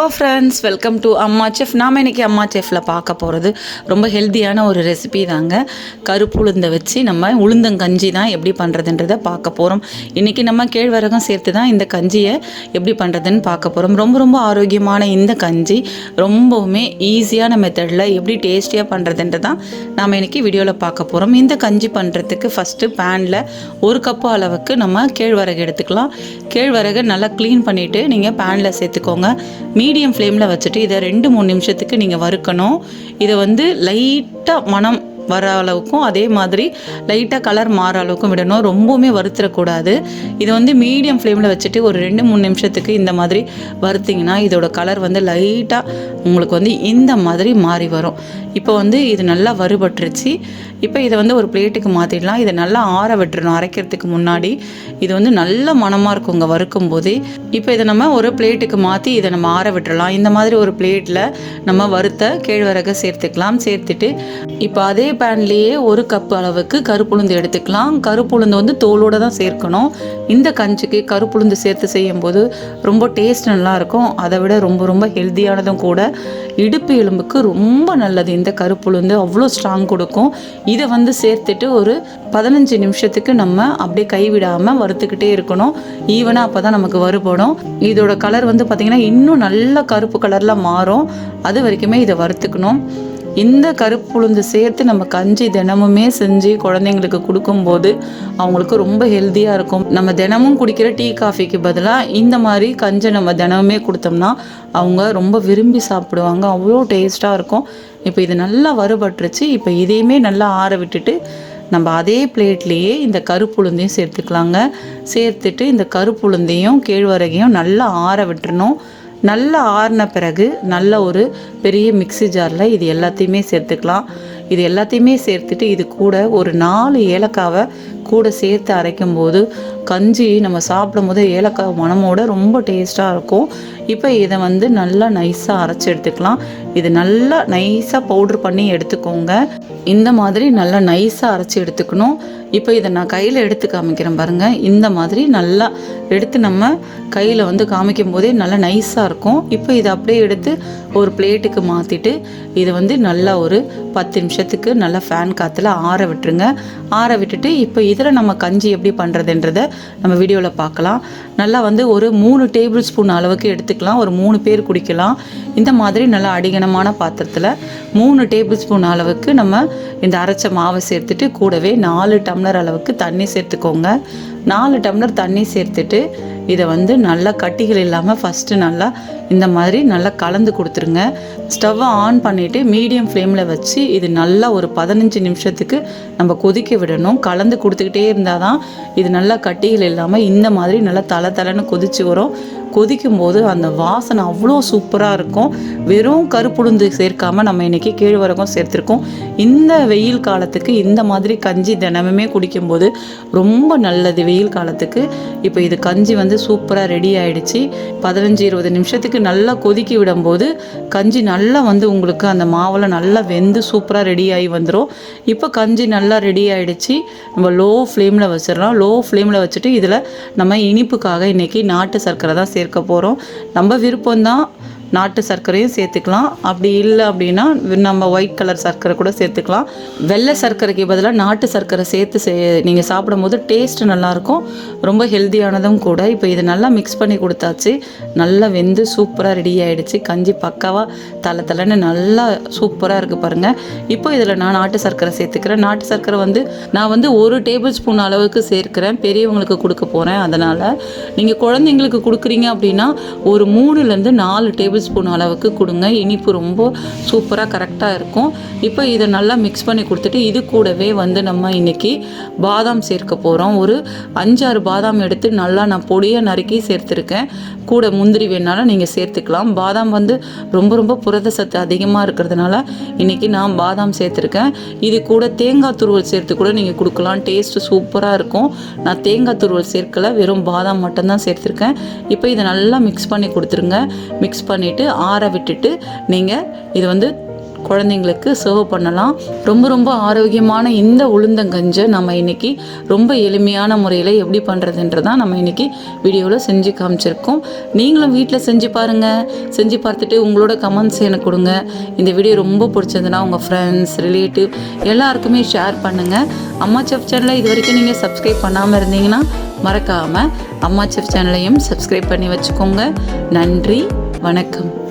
Hello friends welcome to Amma chef நாம் இன்னைக்கு அம்மா செஃப்பில் பார்க்க போகிறது ரொம்ப ஹெல்த்தியான ஒரு ரெசிபி தாங்க. கருப்பு உளுந்தை வச்சு நம்ம உளுந்தங்கஞ்சி தான் எப்படி பண்ணுறதுன்றதை பார்க்க போகிறோம் இன்றைக்கி நம்ம கேழ்வரகம் சேர்த்து தான் இந்த கஞ்சியை எப்படி பண்ணுறதுன்னு பார்க்க போகிறோம் ரொம்ப ரொம்ப ஆரோக்கியமான இந்த கஞ்சி ரொம்பவுமே ஈஸியான மெத்தடில் எப்படி டேஸ்டியாக பண்ணுறதுன்றது தான் நாம் இன்றைக்கி வீடியோவில் பார்க்க போகிறோம் இந்த கஞ்சி பண்ணுறதுக்கு ஃபஸ்ட்டு பேனில் ஒரு கப்பு அளவுக்கு நம்ம கேழ்வரகு எடுத்துக்கலாம். கேழ்வரகை நல்லா க்ளீன் பண்ணிவிட்டு நீங்கள் பேனில் சேர்த்துக்கோங்க. மீடியம் ஃப்ளேமில் வச்சுட்டு இதை ரெண்டு மூணு நிமிஷத்துக்கு நீங்கள் வறுக்கணும். இதை வந்து லைட்டாக மனம் வர அளவுக்கும் அதே மாதிரி லைட்டாக கலர் மாற அளவுக்கும் விடணும். ரொம்பவுமே வறுத்துடக்கூடாது இதை வந்து மீடியம் ஃப்ளேமில் வச்சுட்டு ஒரு ரெண்டு மூணு நிமிஷத்துக்கு இந்த மாதிரி வறுத்திங்கன்னா இதோட கலர் வந்து லைட்டாக உங்களுக்கு வந்து இந்த மாதிரி மாறி வரும். இப்போ வந்து இது நல்லா வறுபட்டுருச்சு. இப்போ இதை வந்து ஒரு பிளேட்டுக்கு மாற்றிடலாம் இதை நல்லா ஆற விட்டுறணும். அரைக்கிறதுக்கு முன்னாடி இது வந்து நல்ல மணமாக இருக்குங்க வறுக்கும் போதே. இப்போ இதை நம்ம ஒரு பிளேட்டுக்கு மாற்றி இதை நம்ம ஆற விட்டுறலாம். இந்த மாதிரி ஒரு பிளேட்டில் நம்ம வறுத்த கேழ்வரகை சேர்த்துக்கலாம். சேர்த்துட்டு இப்போ அதே பேன்லேயே ஒரு கப் அளவுக்கு கருப்புளுந்து எடுத்துக்கலாம். கருப்புளுந்து வந்து தோலோடு தான் சேர்க்கணும். இந்த கஞ்சிக்கு கருப்புளுந்து சேர்த்து செய்யும்போது ரொம்ப டேஸ்ட் நல்லா இருக்கும் அதை விட ரொம்ப ரொம்ப ஹெல்த்தியானதும் கூட. இடுப்பு எலும்புக்கு ரொம்ப நல்லது. இந்த கருப்புளுந்து அவ்வளோ ஸ்ட்ராங் கொடுக்கும். இதை வந்து சேர்த்துட்டு ஒரு பதினஞ்சு நிமிஷத்துக்கு நம்ம அப்படியே கைவிடாமல் வறுத்துக்கிட்டே இருக்கணும். ஈவனாக அப்போ தான் நமக்கு வறுபடும். இதோட கலர் வந்து பார்த்திங்கன்னா இன்னும் நல்ல கருப்பு கலரில் மாறும். அது வரைக்குமே இதை வறுத்துக்கணும். இந்த கருப்பு உளுந்து சேர்த்து நம்ம கஞ்சி தினமுமே செஞ்சு குழந்தைங்களுக்கு கொடுக்கும்போது அவங்களுக்கு ரொம்ப ஹெல்த்தியாக இருக்கும். நம்ம தினமும் குடிக்கிற டீ காஃபிக்கு பதிலாக இந்த மாதிரி கஞ்சை நம்ம தினமுமே கொடுத்தோம்னா அவங்க ரொம்ப விரும்பி சாப்பிடுவாங்க. அவ்வளோ டேஸ்ட்டாக இருக்கும். இப்போ இது நல்லா வறுபட்டுருச்சு. இப்போ இதையுமே நல்லா ஆற விட்டுட்டு நம்ம அதே பிளேட்லேயே இந்த கருப்புளுந்தையும் சேர்த்துக்கலாங்க. சேர்த்துட்டு இந்த கருப்புளுந்தையும் கேழ்வரகையும் நல்லா ஆற விட்டுறணும். நல்லா ஆறின பிறகு நல்ல ஒரு பெரிய மிக்ஸி ஜாரில் இது எல்லாத்தையுமே சேர்த்துக்கலாம். இது எல்லாத்தையுமே சேர்த்துட்டு இது கூட ஒரு நாலு ஏலக்காவை கூட சேர்த்து அரைக்கும் போது கஞ்சி நம்ம சாப்பிடும் போது ஏலக்காய் மனமோட ரொம்ப டேஸ்ட்டாக இருக்கும். இப்போ இதை வந்து நல்லா நைஸாக அரைச்சி எடுத்துக்கலாம். இது நல்லா நைஸாக பவுட்ரு பண்ணி எடுத்துக்கோங்க. இந்த மாதிரி நல்லா நைஸாக அரைச்சி எடுத்துக்கணும். இப்போ இதை நான் கையில் எடுத்து காமிக்கிறேன் பாருங்கள் இந்த மாதிரி நல்லா எடுத்து நம்ம கையில் வந்து காமிக்கும் போதே நல்லா நைஸாக இருக்கும். இப்போ இதை அப்படியே எடுத்து ஒரு பிளேட்டுக்கு மாற்றிட்டு இதை வந்து நல்லா ஒரு பத்து நிமிஷத்துக்கு நல்லா ஃபேன் காற்றுல ஆற விட்டுருங்க. ஆற விட்டுட்டு இப்போ இதில் நம்ம கஞ்சி எப்படி பண்ணுறதுன்றத நம்ம வீடியோவில் பார்க்கலாம். நல்லா வந்து ஒரு மூணு டேபிள் ஸ்பூன் அளவுக்கு எடுத்துக்கலாம். ஒரு மூணு பேர் குடிக்கலாம். இந்த மாதிரி நல்லா அடிகனமான பாத்திரத்தில் மூணு டேபிள் ஸ்பூன் அளவுக்கு நம்ம இந்த அரைச்ச மாவை சேர்த்துட்டு கூடவே நாலு டம்ளர் அளவுக்கு தண்ணி சேர்த்துக்கோங்க. நாலு டம்ளர் தண்ணி சேர்த்துட்டு இதை வந்து நல்லா கட்டிகள் இல்லாமல் ஃபஸ்ட்டு நல்லா இந்த மாதிரி நல்லா கலந்து கொடுத்துருங்க. ஸ்டவ்வை ஆன் பண்ணிவிட்டு மீடியம் ஃப்ளேமில் வச்சு இது நல்லா ஒரு பதினஞ்சு நிமிஷத்துக்கு நம்ம கொதிக்க விடணும். கலந்து கொடுத்துக்கிட்டே இருந்தால் தான் இது நல்லா கட்டிகள் இல்லாமல் இந்த மாதிரி நல்லா தலை தலைன்னு கொதிச்சு வரும். கொதிக்கும் போது அந்த வாசனை அவ்வளோ சூப்பராக இருக்கும். வெறும் கருப்புளுந்து சேர்க்காமல் நம்ம இன்றைக்கி கேழ்வரகம் சேர்த்துருக்கோம். இந்த வெயில் காலத்துக்கு இந்த மாதிரி கஞ்சி தினமுமே குடிக்கும்போது ரொம்ப நல்லது வெயில் காலத்துக்கு. இப்போ இது கஞ்சி வந்து சூப்பராக ரெடி ஆகிடுச்சு பதினஞ்சு இருபது நிமிஷத்துக்கு நல்லா கொதிக்கி விடும்போது கஞ்சி நல்லா வந்து உங்களுக்கு அந்த மாவில் நல்லா வெந்து சூப்பராக ரெடி ஆகி வந்துடும் இப்போ கஞ்சி நல்லா ரெடி ஆகிடுச்சு நம்ம லோ ஃப்ளேமில் வச்சிடலாம். லோ ஃப்ளேமில் வச்சுட்டு இதில் நம்ம இனிப்புக்காக இன்றைக்கி நாட்டு சர்க்கரை தான் சேர்க்க போகிறோம் நம்ம விருப்பம்தான் நாட்டு சர்க்கரையும் சேர்த்துக்கலாம். அப்படி இல்லை அப்படின்னா நம்ம ஒயிட் கலர் சர்க்கரை கூட சேர்த்துக்கலாம். வெள்ளை சர்க்கரைக்கு பதிலாக நாட்டு சர்க்கரை சேர்த்து சே நீங்கள் சாப்பிடும்போது டேஸ்ட் நல்லாயிருக்கும். ரொம்ப ஹெல்த்தியானதும் கூட. இப்போ இதை நல்லா மிக்ஸ் பண்ணி கொடுத்தாச்சு. நல்லா வெந்து சூப்பராக ரெடி ஆகிடுச்சு கஞ்சி பக்காவாக தலை தலைன்னு நல்லா சூப்பராக இருக்குது பாருங்கள் இப்போ இதில் நான் நாட்டு சர்க்கரை சேர்த்துக்கிறேன். நாட்டு சர்க்கரை வந்து நான் வந்து ஒரு டேபிள் ஸ்பூன் அளவுக்கு சேர்க்கிறேன். பெரியவங்களுக்கு கொடுக்க போகிறேன் அதனால் நீங்கள் குழந்தைங்களுக்கு கொடுக்குறீங்க அப்படின்னா ஒரு மூணுலேருந்து நாலு டேபிள் ஸ்பூன் அளவுக்கு கொடுங்க. இனிப்பு ரொம்ப சூப்பராக கரெக்டாக இருக்கும். இப்போ இதை நல்லா மிக்ஸ் பண்ணி கொடுத்துட்டு இது கூடவே வந்து நம்ம இன்றைக்கி பாதாம் சேர்க்க போகிறோம் ஒரு அஞ்சாறு பாதாம் எடுத்து நல்லா நான் பொடியாக நறுக்கி சேர்த்துருக்கேன். கூட முந்திரி வேணாலும் நீங்கள் சேர்த்துக்கலாம். பாதாம் வந்து ரொம்ப ரொம்ப புரத சத்து அதிகமாக இருக்கிறதுனால இன்றைக்கி நான் பாதாம் சேர்த்துருக்கேன். இது கூட தேங்காய் துருவல் சேர்த்து கூட நீங்கள் கொடுக்கலாம். டேஸ்ட்டு சூப்பராக இருக்கும். நான் தேங்காய் துருவல் சேர்க்கல. வெறும் பாதாம் மட்டும்தான் சேர்த்துருக்கேன். இப்போ இதை நல்லா மிக்ஸ் பண்ணி கொடுத்துருங்க. மிக்ஸ் பண்ணிவிட்டு ஆற விட்டுட்டு நீங்கள் இது வந்து குழந்தைங்களுக்கு சர்வ் பண்ணலாம். ரொம்ப ரொம்ப ஆரோக்கியமான இந்த உளுந்தங்கஞ்சை நம்ம இன்னைக்கு ரொம்ப எளிமையான முறையில் எப்படி பண்ணுறதுன்றதான் நம்ம இன்னைக்கு வீடியோவில் செஞ்சு காமிச்சிருக்கோம். நீங்களும் வீட்டில் செஞ்சு பாருங்கள் செஞ்சு பார்த்துட்டு உங்களோட கமெண்ட்ஸ் எனக்கு கொடுங்க. இந்த வீடியோ ரொம்ப பிடிச்சதுன்னா உங்கள் ஃப்ரெண்ட்ஸ் ரிலேட்டிவ் எல்லாருக்குமே ஷேர் பண்ணுங்கள் அம்மா செஃப் சேனலை இது வரைக்கும் நீங்கள் சப்ஸ்கிரைப் பண்ணாமல் இருந்தீங்கன்னா மறக்காமல் அம்மா செஃப் சேனலையும் சப்ஸ்கிரைப் பண்ணி வச்சுக்கோங்க. நன்றி. வணக்கம்.